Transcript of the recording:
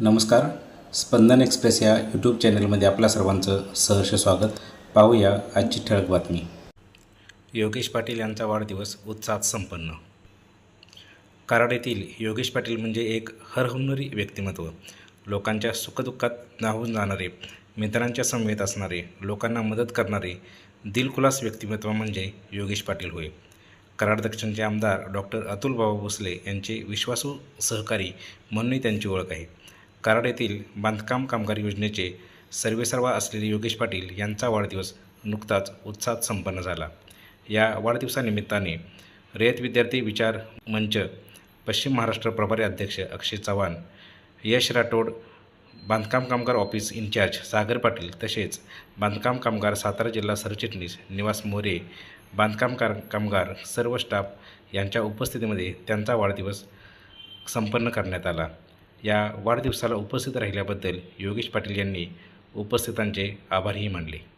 नमस्कार. स्पंदन एक्सप्रेस या यूट्यूब चॅनलमध्ये आपल्या सर्वांचं सहर्ष स्वागत. पाहूया आजची ठळक बातमी. योगेश पाटील यांचा वाढदिवस उत्साहात संपन्न. कराड येथील योगेश पाटील म्हणजे एक हरहुन्नरी व्यक्तिमत्व. लोकांच्या सुखदुःखात नाहून जाणारे मित्रांच्या समवेत असणारे लोकांना मदत करणारे दिलखुलास व्यक्तिमत्व म्हणजे योगेश पाटील होय. कराड दक्षिणचे आमदार डॉक्टर अतुलबाबा भोसले यांचे विश्वासू सहकारी म्हणूनही त्यांची ओळख आहे. कराड येथील बांधकाम कामगार योजनेचे सर्वेसर्वा असलेले योगेश पाटील यांचा वाढदिवस नुकताच उत्साहात संपन्न झाला. या वाढदिवसानिमित्ताने रयत विद्यार्थी विचार मंच पश्चिम महाराष्ट्र प्रभारी अध्यक्ष अक्षय चव्हाण यश राठोड बांधकाम कामगार ऑफिस इन्चार्ज सागर पाटील तसेच बांधकाम कामगार सातारा जिल्हा सरचिटणीस निवास मोरे बांधकाम कार कामगार सर्व स्टाफ यांच्या उपस्थितीमध्ये त्यांचा वाढदिवस संपन्न करण्यात आला. या वाढदिवसाला उपस्थित राहिल्याबद्दल योगेश पाटील यांनी उपस्थितांचे आभारही मानले.